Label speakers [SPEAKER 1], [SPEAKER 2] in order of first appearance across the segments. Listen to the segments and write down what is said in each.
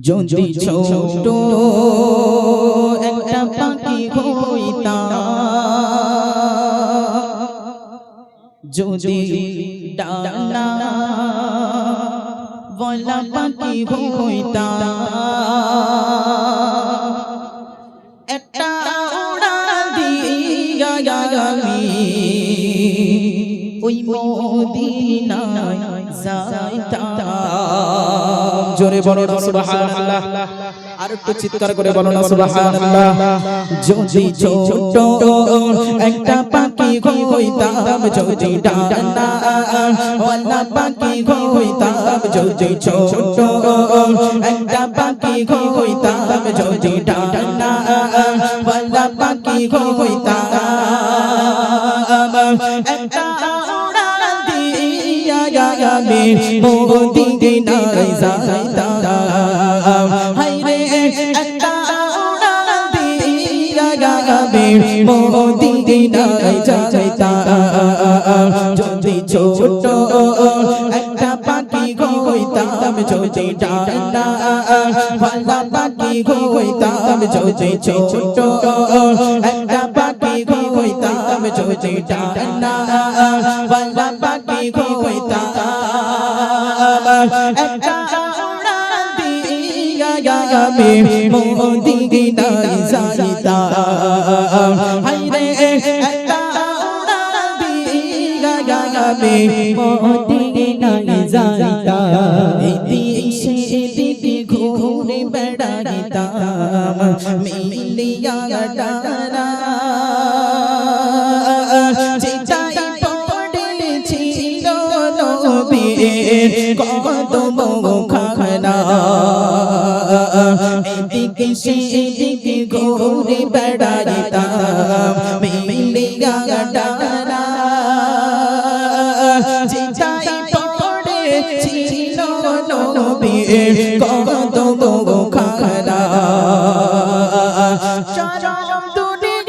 [SPEAKER 1] যদি ছোট একটা পাখি হইতাম যদি ডানা বলা পাখি হইতাম একটা উড়া দিয়া আমি ওই মদিনায় যাইতাম জোরে বলো না, সুবহানাল্লাহ। আর একটু চিৎকার করে বলো না, সুবহানাল্লাহ। যদি ছোট একটা পাখি হইতাম, যদি ডানা, ওয়ালা পাখি হইতাম, যদি ছোট একটা পাখি হইতাম, যদি ডানা, ওয়ালা পাখি হইতাম, একটা মদিনায় যাইতাম হায়রে একটা আমি মদিনায় যাইতাম যদি ছোট একটা পাখি হইতাম যদি ডানা ভালা পাখি হইতাম যদি ছোট একটা পাখি হইতাম যদি ডানা আমি মদিনায় যাইতাম হায়রে একটা আমি মদিনায় যাইতাম দিশে দিদি ঘুরে বেড়াইতাম মিলিয়া ডানা চিতাই নবীর কদম খানা এদিকে সেদিকে ঘুরে বেড়াইতাম মিলিয়া ডানা। চিতাই কদম খানা চরম দুনির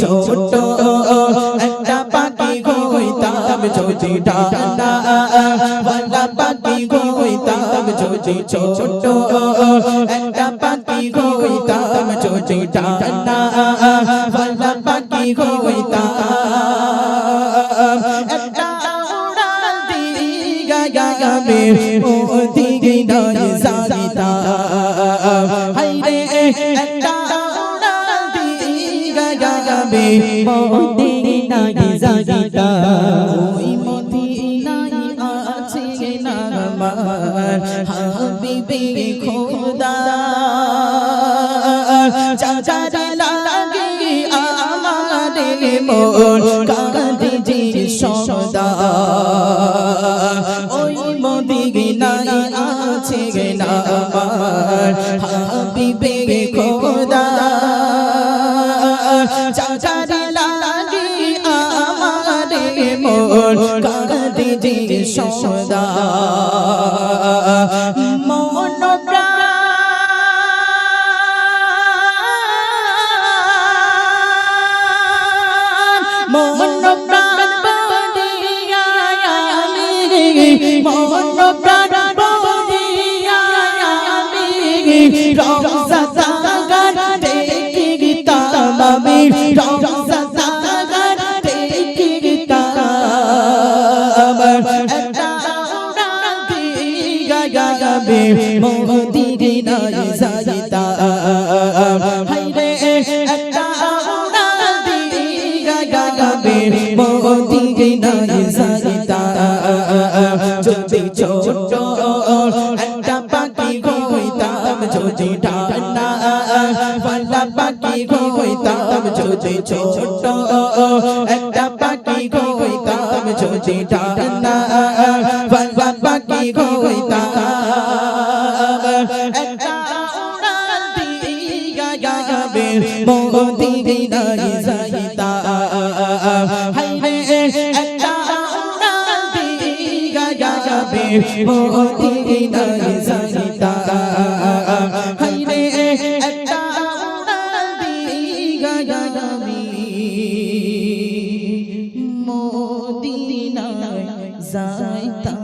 [SPEAKER 1] ছোট, একটা পাখি হইতাম যদি ডানা ভালা পাখি হইতাম যদি ছোট, একটা পাখি হইতাম যদি ডানা ভালা পাখি হইতাম একটা উড়ান দিয়া আমি মদিনায় যাইতাম আমি মদিনায় যাইতাম ওই মদিনায় আছে না আমার হাবিবে খোদা। চাচার লাগে আমারে মন কাঁদে যে সদা। ওই মদিনায় আছে না আমার হাবিবে মন কাঁদে যে সদা। মন প্রাণ মন প্রাণ বদিয়া আমি মন প্রাণ বদিয়া আমি রওজা মদিনায় যাইতাম হায়রে একটা দিয়া আমি মদিনায় যাইতাম যদি ছোট একটা পাখি হইতাম যদি ডানা পাখি হইতাম যদি ছোট একটা পাখি হইতাম যদি বান বান পাখি হইতাম মদিনায় যাইতা হাইরে যাইতাম